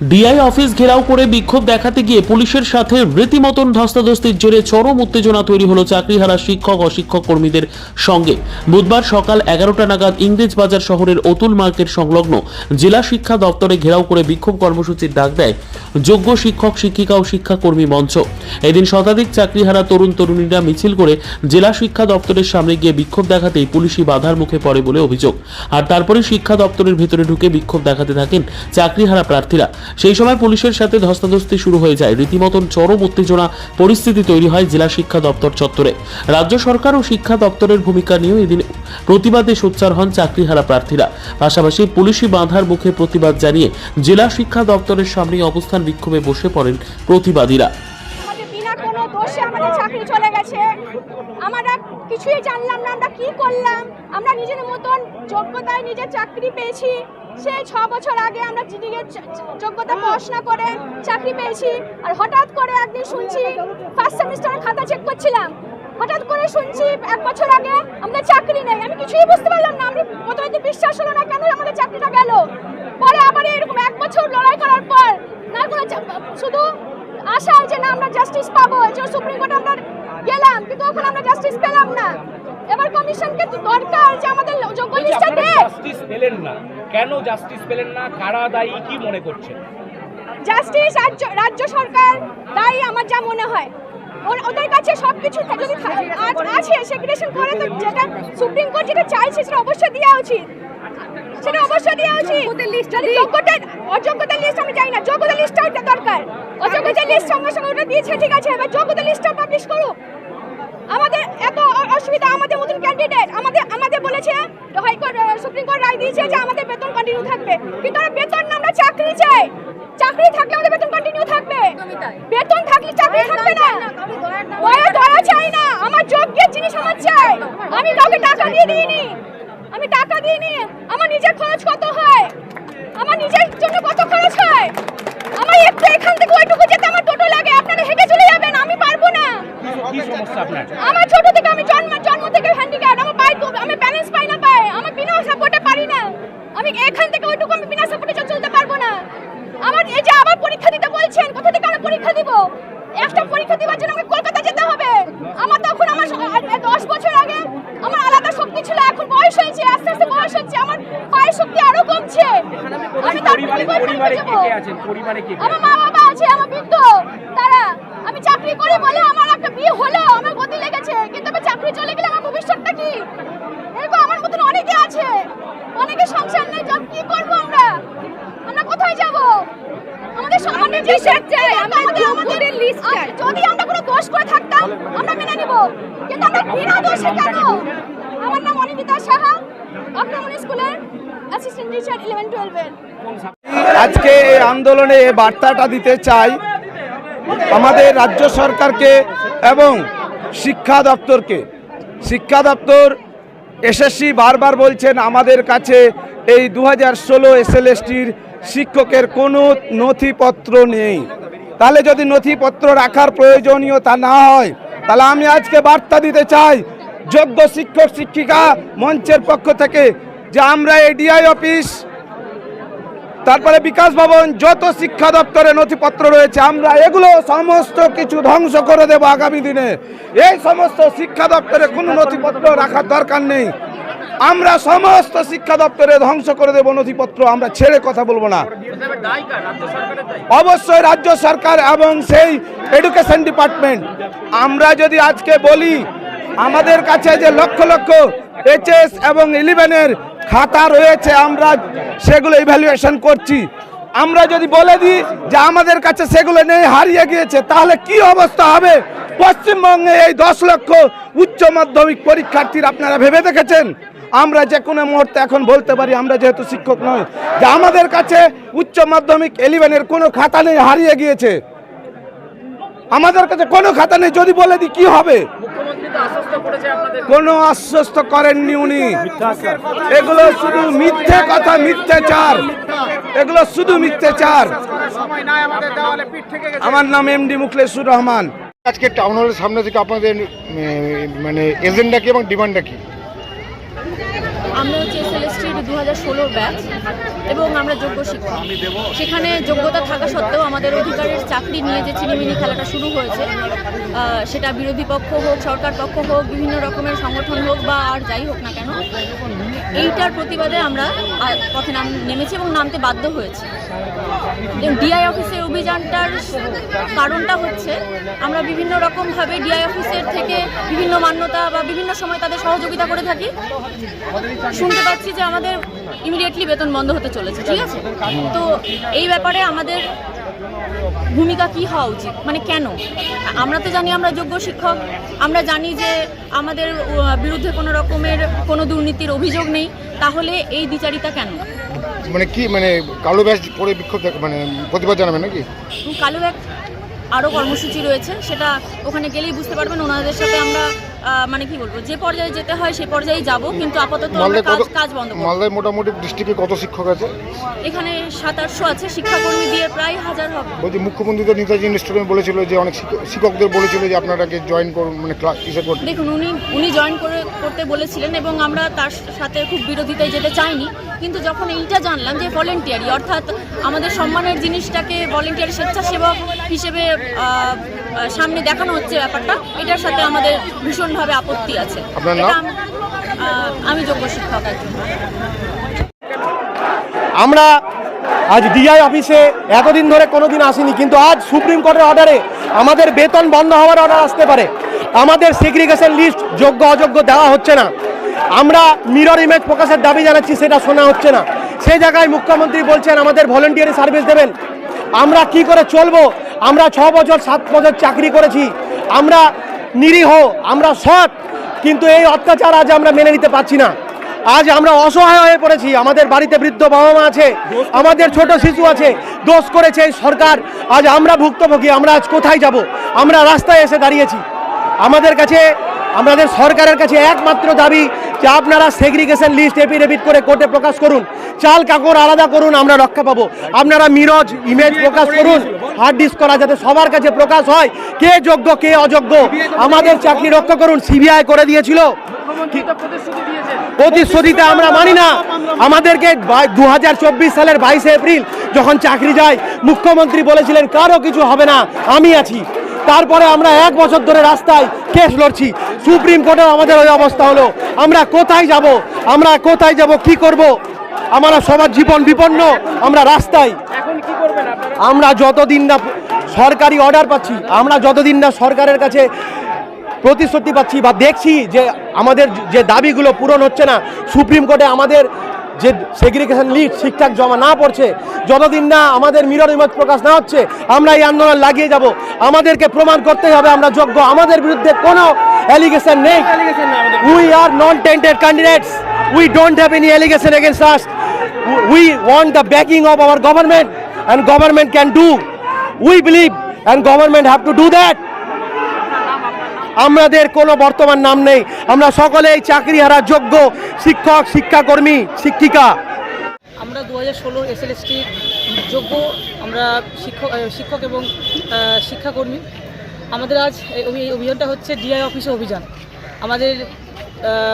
DI office ঘেরাও করে বিক্ষোভ দেখাতে গিয়ে পুলিশের সাথে রীতিমতন ধস্তাধস্তির জেরে চরম উত্তেজনা তৈরি হলো চাকরিহারা শিক্ষক ও শিক্ষক কর্মীদের সঙ্গে। বুধবার সকাল এগারোটা নাগাদ ইংরেজ বাজার শহরের অতুল মার্কেট সংলগ্ন জেলা শিক্ষা দপ্তরে ঘেরাও করে বিক্ষোভ কর্মসূচির ডাক দেয় যোগ্য শিক্ষক, শিক্ষিকা ও শিক্ষাকর্মী মঞ্চ। এদিন শতাধিক চাকরিহারা তরুণ তরুণীরা মিছিল করে জেলা শিক্ষা দপ্তরের সামনে গিয়ে বিক্ষোভ দেখাতেই পুলিশি বাধার মুখে পড়ে বলে অভিযোগ। আর তারপরে শিক্ষা দপ্তরের ভেতরে ঢুকে বিক্ষোভ দেখাতে থাকেন চাকরিহারা প্রার্থীরা। সেই সময় পুলিশের সাথে ধস্তাধস্তি শুরু হয়ে যায়। রীতিমতন চরম উত্তেজনা, পরিস্থিতি তৈরি হয় জেলা শিক্ষা দপ্তর চত্বরে। রাজ্য সরকার ও শিক্ষা দপ্তরের ভূমিকা নিয়েও এদিন প্রতিবাদে সোচ্চার হন চাকরিহারা প্রার্থীরা। পাশাপাশি পুলিশি বাঁধার মুখে প্রতিবাদ জানিয়ে জেলা শিক্ষা দপ্তরের সামনে অবস্থান বিক্ষোভে বসে পড়েন প্রতিবাদীরা আমাদের বিনা কোনো দোষে আমাদের চাকরি চলে গেছে আমরা কিছুই জানলাম না, আমরা কি করলাম? আমরা নিজের মতন যোগ্যতায় নিজের চাকরি পেয়েছি। সেই ছ বছর আগে আমরা নিজের যোগ্যতা পড়াশোনা করে চাকরি পেয়েছি। আর হঠাৎ করে একদিন শুনছি ফার্স্ট সেমিস্টারের খাতা চেক করছিলাম। হঠাৎ করে শুনছি, এক বছর আগে আমাদের চাকরি নেই। আমি কিছুই বুঝতে পারলাম না। আমি প্রথমে তো বিশ্বাস হলো না, কেন আমাদের চাকরিটা গেল? পরে আবার এরকম এক বছর লড়াই করার পর, না কোনো শুধু আশা যে না আমরা জাস্টিস পাবো? যে সুপ্রিম কোর্টে আমরা গেলাম কিন্তু ওখানে আমরা জাস্টিস পেলাম না। এবার কমিশনকে তো দরকার যে আমাদের যোগ্য লিস্টটা দেখ। জাস্টিস পেলেন না। কেন জাস্টিস পেলেন না? কারা দায়ী? কি মনে করছেন? জাস্টিস রাজ্য রাজ্য সরকার দায়ী আমার যা মনে হয়। ওদের কাছে সবকিছু থা- যদি আছে সেগ্রেগেশন করে তো যেটা সুপ্রিম কোর্ট যেটা চাইছে সেটা অবশ্যই দেওয়া উচিত। সেটা অবশ্যই দেওয়া উচিত যদি যোগ্যতা অযোগ্যতার লিস্ট আমি চাই না। যোগ্যতার লিস্টটা দরকার। অযোগ্যতার লিস্ট সঙ্গে সঙ্গে ওটা দিয়েছে ঠিক আছে এবার যোগ্যতার লিস্টটা পাবলিশ করুক আমাদের এত অসুবিধা আমাদের মতন ক্যান্ডিডেট আমাদের আমাদের বলেছে হাইকোর্ট সুপ্রিম কোর্ট রায় দিয়েছে যে আমাদের বেতন কন্টিনিউ থাকবে। কিন্তু আমরা বেতন না আমরা চাকরি চাই। চাকরি থাকলে আমাদের বেতন কন্টিনিউ থাকবে। বেতন থাকলে চাকরি থাকবে না। ওয়া ধরা চাই না। আমার যোগ্যের জিনিস আমার চাই। আমি কাউকে টাকা দিয়ে দিইনি। আমি টাকা দিইনি। আমার নিজের খরচ কত হয়? আমার নিজের জন্য কত খরচ হয় আমার একটু এখান থেকে ওইটুকু যেতে আমার টোটো লাগে আপনারা হেঁটে চলে যাবেন আমি পারব না কি সমস্যা আপনার আমার ছোট থেকে আমি জন্ম জন্ম থেকে হ্যান্ডিক্যাপ আমার পায়ে তো- আমি ব্যালেন্স পাই না পায়ে আমার বিনা সাপোর্টে পারি না আমি এখান থেকে ওইটুকু আমি বিনা সাপোর্টে চলতে পারব না আমার এই যে আবার পরীক্ষা দিতে বলছেন কোথা থেকে আমি পরীক্ষা দিব একটা পরীক্ষা দেওয়ার জন্য আমাকে কলকাতা যেতে হবে আমার তখন আমার স- আর- আর দশ বছর আগে আমার আলাদা শক্তি ছিল এখন বয়স হয়েছে আস্তে আস্তে বয়স হচ্ছে আমার পায়ের শক্তি আরও কমছে আমি তার পরিবারে কি কে আছেন? পরিবারে কে কে আমার মা বাবা আছে আমার বৃদ্ধ। তারা আমি চাকরি করি বলে আমার একটা বিয়ে হলো আমার গতি লেগেছে কিন্তু আমি চাকরি চলে গেলে আমার ভবিষ্যৎটা কি? এরকম আমার মতন অনেকে আছে। অনেকে সংসার নেই জব কি করব আমরা? আমরা কোথায় যাব? আমাদের সামান্য লিস্ট চাই আমাদের যোগ্যদের লিস্ট চাই। যদি আমরা কোনো দোষ করে থাকতাম আমরা মেনে নিব। কিন্তু আমরা বিনা দোষে কেন? আমার নাম অনিন্দিতা সাহা আক্রমণ স্কুলের অ্যাসিস্ট্যান্ট টিচার ইলেভেন টুয়েলভের আজকে এই আন্দোলনে বার্তাটা দিতে চাই আমাদের রাজ্য সরকারকে এবং শিক্ষা দপ্তরকে। শিক্ষা দপ্তর এসএসসি বারবার বলছেন আমাদের কাছে এই দু হাজার ষোলো এসএলএসটির শিক্ষকের কোনো নথিপত্র নেই। তাহলে যদি নথিপত্র রাখার প্রয়োজনীয়তা না হয়, তাহলে আমি আজকে বার্তা দিতে চাই, যোগ্য শিক্ষক, শিক্ষিকা মঞ্চের পক্ষ থেকে যে আমরা এডিআই অফিস তারপরে বিকাশ ভবন, যত শিক্ষা দপ্তরে নথিপত্র রয়েছে, আমরা এগুলো সমস্ত কিছু ধ্বংস করে দেব আগামী দিনে। এই সমস্ত শিক্ষা দপ্তরে কোনো নথিপত্র রাখার দরকার নেই। আমরা সমস্ত শিক্ষা দপ্তরে ধ্বংস করে দেব নথিপত্র, আমরা ছেড়ে কথা বলব না। অবশ্যই রাজ্য সরকার এবং সেই এডুকেশন ডিপার্টমেন্ট আমরা যদি আজকে বলি, আমাদের কাছে যে লক্ষ লক্ষ এইচএস এবং ইলেভেনের খাতা রয়েছে, আমরা সেগুলো ইভ্যালুয়েশন করছি। আমরা যদি বলে দিই যে আমাদের কাছে সেগুলো নেই, হারিয়ে গিয়েছে, তাহলে কি অবস্থা হবে? পশ্চিমবঙ্গে এই দশ লক্ষ উচ্চ মাধ্যমিক পরীক্ষার্থীর আপনারা ভেবে দেখেছেন? আমরা যে কোনো মুহূর্তে এখন বলতে পারি, আমরা যেহেতু শিক্ষক নয়, যে আমাদের কাছে উচ্চ মাধ্যমিক ইলেভেনের কোনো খাতা নেই, হারিয়ে গিয়েছে। আমাদের কাছে কোনো খাতা নেই, যদি বলে দিই কি হবে? কোনো আশ্বস্ত করেননি উনি। এগুলো শুধু মিথ্যে কথা মিথ্যাচার। এগুলো শুধু মিথ্যাচার। আমার নাম এমডি মুখলেসুর রহমান। আজকে টাউন হলের সামনে থেকে আপনাদের মানে এজেন্ডা কি এবং ডিমান্ডটা কি? আমরা দু হাজার ষোলোর ব্যাচ এবং আমরা যোগ্য শিক্ষক। সেখানে যোগ্যতা থাকা সত্ত্বেও আমাদের অধিকারের চাকরি নিয়ে যে চিনিমিনি খেলাটা শুরু হয়েছে সেটা বিরোধী পক্ষ হোক, সরকার পক্ষ হোক, বিভিন্ন রকমের সংগঠন হোক বা আর যাই হোক না কেন, এইটার প্রতিবাদে আমরা পথে নাম নেমেছি এবং নামতে বাধ্য হয়েছি। ডিআই অফিসের অভিযানটার কারণটা হচ্ছে আমরা বিভিন্ন রকমভাবে ডিআই অফিসের থেকে বিভিন্ন মান্যতা বা বিভিন্ন সময় তাদের সহযোগিতা করে থাকি। শুনতে পাচ্ছি যে আমাদের ইমিডিয়েটলি বেতন বন্ধ হতে চলেছে, ঠিক আছে? তো এই ব্যাপারে আমাদের ভূমিকা কি হওয়া উচিত? মানে কেন? আমরা তো জানি আমরা যোগ্য শিক্ষক, আমরা জানি যে আমাদের বিরুদ্ধে কোনো রকমের কোনো দুর্নীতির অভিযোগ নেই, তাহলে এই দ্বিচারিতা কেন? মানে কি মানে কালো ব্যাস পরে বিক্ষোভ মানে প্রতিবাদ জানাবে নাকি? কালো ব্যাগ আরও কর্মসূচি রয়েছে সেটা ওখানে গেলেই বুঝতে পারবেন। ওনাদের সাথে আমরা মানে কি বলব যে পর্যায়ে যেতে হয় সেই পর্যায়ে যাব কিন্তু আপাতত কাজ কাজ বন্ধ মালদায় মোটামুটি ডিস্ট্রিক্টে কত শিক্ষক আছে? এখানে সাত আটশো আছে শিক্ষাকর্মী দিয়ে প্রায় হাজার হবে। বলছি মুখ্যমন্ত্রী তো নেতাজি ইনস্টিটিউটে বলেছিল যে অনেক শিক্ষক- শিক্ষকদের বলেছিল যে আপনারাকে জয়েন করুন মানে ক্লাস কিসে করতে। দেখুন উনি উনি জয়েন করে করতে বলেছিলেন এবং আমরা তার সাথে খুব বিরোধিতায় যেতে চাইনি কিন্তু যখন এইটা জানলাম যে ভলেন্টিয়ারি অর্থাৎ আমাদের সম্মানের জিনিসটাকে ভলেন্টিয়ারি স্বেচ্ছাসেবক হিসেবে সামনে দেখানো হচ্ছে ব্যাপারটা। এটার সাথে আমাদের ভীষণভাবে আপত্তি আছে। আম- যোগ্য শিক্ষক একজন। আমরা আজ ডিআই অফিসে এতদিন ধরে কোনো দিন আসিনি কিন্তু আজ সুপ্রিম কোর্টের অর্ডারে আমাদের বেতন বন্ধ হওয়ার অর্ডার আসতে পারে। আমাদের সেগ্রিগেশন লিস্ট যোগ্য অযোগ্য দেওয়া হচ্ছে না। আমরা মিরর ইমেজ প্রকাশের দাবি জানাচ্ছি সেটা শোনা হচ্ছে না। সেই জায়গায় মুখ্যমন্ত্রী বলছেন আমাদের ভলেন্টিয়ারি সার্ভিস দেবেন। আমরা কি করে চলবো? আমরা ছ বছর, সাত বছর চাকরি করেছি। আমরা নিরীহ, আমরা সৎ, কিন্তু এই অত্যাচার আজ আমরা মেনে নিতে পারছি না। আজ আমরা অসহায় হয়ে পড়েছি। আমাদের বাড়িতে বৃদ্ধ বাবা মা আছে, আমাদের ছোট শিশু আছে, দোষ করেছে এই সরকার। আজ আমরা ভুক্তভোগী, আমরা আজ কোথায় যাব? আমরা রাস্তায় এসে দাঁড়িয়েছি। আমাদের কাছে, আমাদের সরকারের কাছে একমাত্র দাবি যে আপনারা সেগ্রিগেশন লিস্ট এপিডেভিট করে কোর্টে প্রকাশ করুন। চাল কাকড় আলাদা করুন, আমরা রক্ষা পাবো। আপনারা মিরজ, ইমেজ প্রকাশ করুন। হার্ড ডিস্ক করা যাতে সবার কাছে প্রকাশ হয়। কে যোগ্য, কে অযোগ্য, আমাদের চাকরি রক্ষা করুন, সিবিআই করে দিয়েছিল। প্রতিশ্রুতিতে আমরা মানি না। আমাদেরকে দু হাজার চব্বিশ সালের বাইশে এপ্রিল যখন চাকরি যায়, মুখ্যমন্ত্রী বলেছিলেন, কারও কিছু হবে না, আমি আছি। তারপরে আমরা এক বছর ধরে রাস্তায় কেস লড়ছি। সুপ্রিম কোর্টেও আমাদের ওই অবস্থা হলো। আমরা কোথায় যাব? আমরা কোথায় যাব? কি করব? আমরা সবার জীবন বিপন্ন। আমরা রাস্তায় আমরা যতদিন না সরকারি অর্ডার পাচ্ছি আমরা যতদিন না সরকারের কাছে প্রতিশ্রুতি পাচ্ছি বা দেখছি যে আমাদের যে দাবিগুলো পূরণ হচ্ছে না সুপ্রিম কোর্টে আমাদের যে সেগ্রিগেশন লিস্ট ঠিকঠাক জমা না পড়ছে যতদিন না আমাদের মিরর ইমেজ প্রকাশ না হচ্ছে আমরা এই আন্দোলন লাগিয়ে যাব। আমাদেরকে প্রমাণ করতে হবে আমরা যোগ্য। আমাদের বিরুদ্ধে কোনো অ্যালিগেশন নেই। We are non tainted candidates we don't have any allegation against us we want the backing of our government. And government can do. We believe and government have to do that. আমাদের কোনো বর্তমান নাম নেই। আমরা সকলেই চাকরি হারা যোগ্য শিক্ষক, শিক্ষাকর্মী, শিক্ষিকা। আমরা দু হাজার ষোলোর এসএলএসটি যোগ্য। আমরা শিক্ষক শিক্ষক এবং শিক্ষাকর্মী। আমাদের আজ এই অভিযানটা হচ্ছে ডিআই অফিসে অভিযান। আমাদের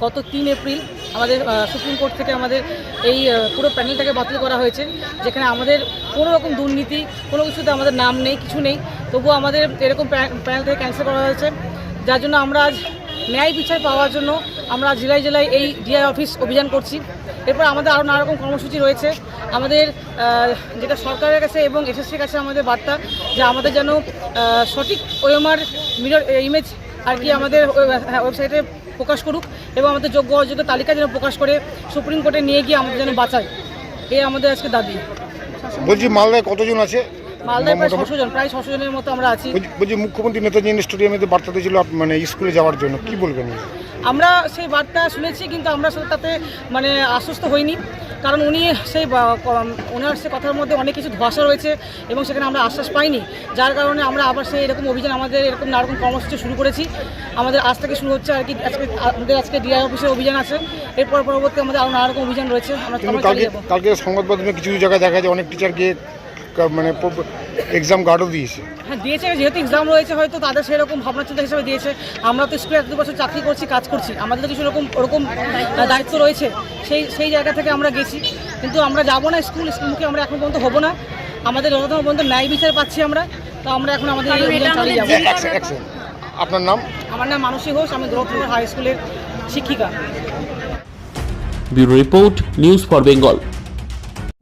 গত তিন এপ্রিল আমাদের সুপ্রিম কোর্ট থেকে আমাদের এই পুরো প্যানেলটাকে বাতিল করা হয়েছে, যেখানে আমাদের কোনো রকম দুর্নীতি, কোনো কিছুতে আমাদের নাম নেই, কিছু নেই। তবুও আমাদের এরকম প্যা- প্যানেল থেকে ক্যান্সেল করা হয়েছে। যার জন্য আমরা আজ ন্যায় বিচার পাওয়ার জন্য আমরা জেলায় জেলায় এই ডিআই অফিস অভিযান করছি। এরপর আমাদের আরও নানা রকম কর্মসূচি রয়েছে। আমাদের যেটা সরকারের কাছে এবং এসএসসির কাছে আমাদের বার্তা, যে আমাদের যেন সঠিক ওএমআর, মিরর, ইমেজ আর কি আমাদের ওয়েবসাইটে প্রকাশ করুক এবং আমাদের যোগ্য অযোগ্য তালিকা যেন প্রকাশ করে সুপ্রিম কোর্টে নিয়ে গিয়ে আমাদের যেন বাঁচায়। এই আমাদের আজকে দাবি। বলছি মালদায় কতজন আছে? মালদায় প্রায় ছশো জন প্রায় ছশো জনের মতো আমরা আছি। বলছি- মুখ্যমন্ত্রী নেতাজি স্টেডিয়ামে বার্তা দিয়েছিল মানে স্কুলে যাওয়ার জন্য কি বলবেন? আমরা সেই বার্তা শুনেছি কিন্তু আমরা তাতে মানে আশ্বস্ত হইনি। কারণ উনি সেই ওনার সে কথার মধ্যে অনেক কিছু ধোয়াশা রয়েছে এবং সেখানে আমরা আশ্বাস পাইনি। যার কারণে আমরা আবার সেই এরকম অভিযান আমাদের এরকম নানা রকম কর্মসূচি শুরু করেছি। আমাদের আজ থেকে শুরু হচ্ছে আর কি আজকে আমাদের আজকে ডিআই অফিসের অভিযান আছে। এরপর পরবর্তী আমাদের আরও নানা রকম অভিযান রয়েছে। আমরা কালকে সংবাদ মাধ্যমে কিছু জায়গায় দেখা যায় অনেক টিচার গিয়ে মানে এক্সাম গার্ডও দিয়েছে। হ্যাঁ দিয়েছে যেহেতু এক্সাম রয়েছে হয়তো তাদের সেরকম ভাবনা চিন্তা হিসেবে দিয়েছে। আমরা তো স্কুলে এত বছর চাকরি করছি কাজ করছি। আমাদের তো কিছু রকম ওরকম দায়িত্ব রয়েছে। সেই সেই জায়গা থেকে আমরা গেছি। কিন্তু আমরা যাব না স্কুল স্কুলমুখে আমরা এখন পর্যন্ত হব না। আমাদের যতক্ষণ পর্যন্ত ন্যায় বিচার পাচ্ছি আমরা। তো আমরা এখন আমাদের চালিয়ে যাব। আপনার নাম? আমার নাম মানসী ঘোষ আমি দৌলতপুর হাই স্কুলের শিক্ষিকা। Bureau report news for Bengal.